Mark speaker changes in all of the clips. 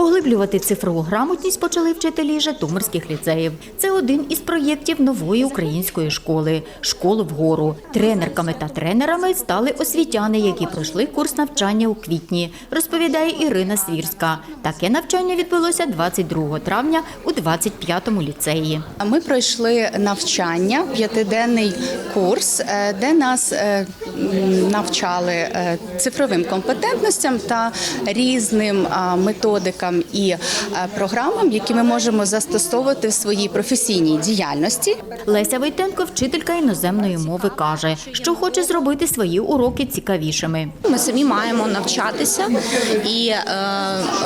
Speaker 1: Поглиблювати цифрову грамотність почали вчителі Житомирських ліцеїв. Це один із проєктів нової української школи школи вгору. Тренерками та тренерами стали освітяни, які пройшли курс навчання у квітні, розповідає Ірина Свірська. Таке навчання відбулося 22 травня у 25-му ліцеї.
Speaker 2: Ми пройшли навчання, п'ятиденний курс, е, де нас е, навчали е, цифровим компетентностям та різним а, методикам і е, програмам, які ми можемо застосовувати в своїй професійній діяльності.
Speaker 1: Леся Войтенко, вчителька іноземної мови, каже, що хоче зробити свої уроки цікавішими.
Speaker 3: Ми самі маємо навчатися і е,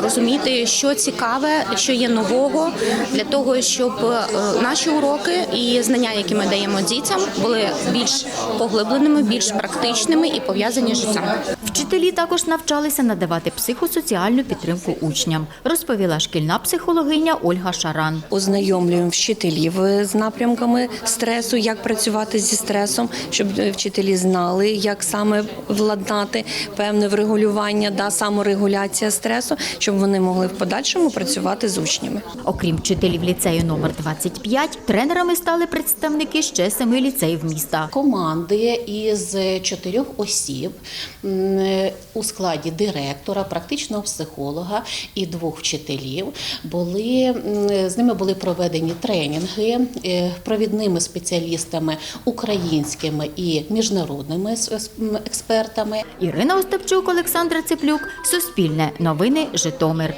Speaker 3: розуміти, що цікаве, що є нового, для того, щоб е, наші уроки і знання, які ми даємо дітям, були більш поглибленими, більш практичними і пов'язані з життям.
Speaker 1: Вчителі також навчалися надавати психосоціальну підтримку учням, розповіла шкільна психологиня Ольга Шаран.
Speaker 4: Ознайомлюємо вчителів е, з напрямками стресу, як працювати зі стресом, щоб е, вчителі знали, як саме владнати певне врегулювання, да, саморегуляція стресу, щоб вони могли в подальшому працювати з учнями.
Speaker 1: Окрім вчителів ліцею номер 25, тренерами стали представники ще семи ліцеїв міста.
Speaker 5: команди із чотирьох осіб у складі директора, практичного психолога і двох вчителів. Були з ними були проведені тренінги е, провідними спеціалістами українськими і міжнародними експертами.
Speaker 1: Ірина Остапчук, Олександра Цеплюк, Суспільне, Новини, Житомир.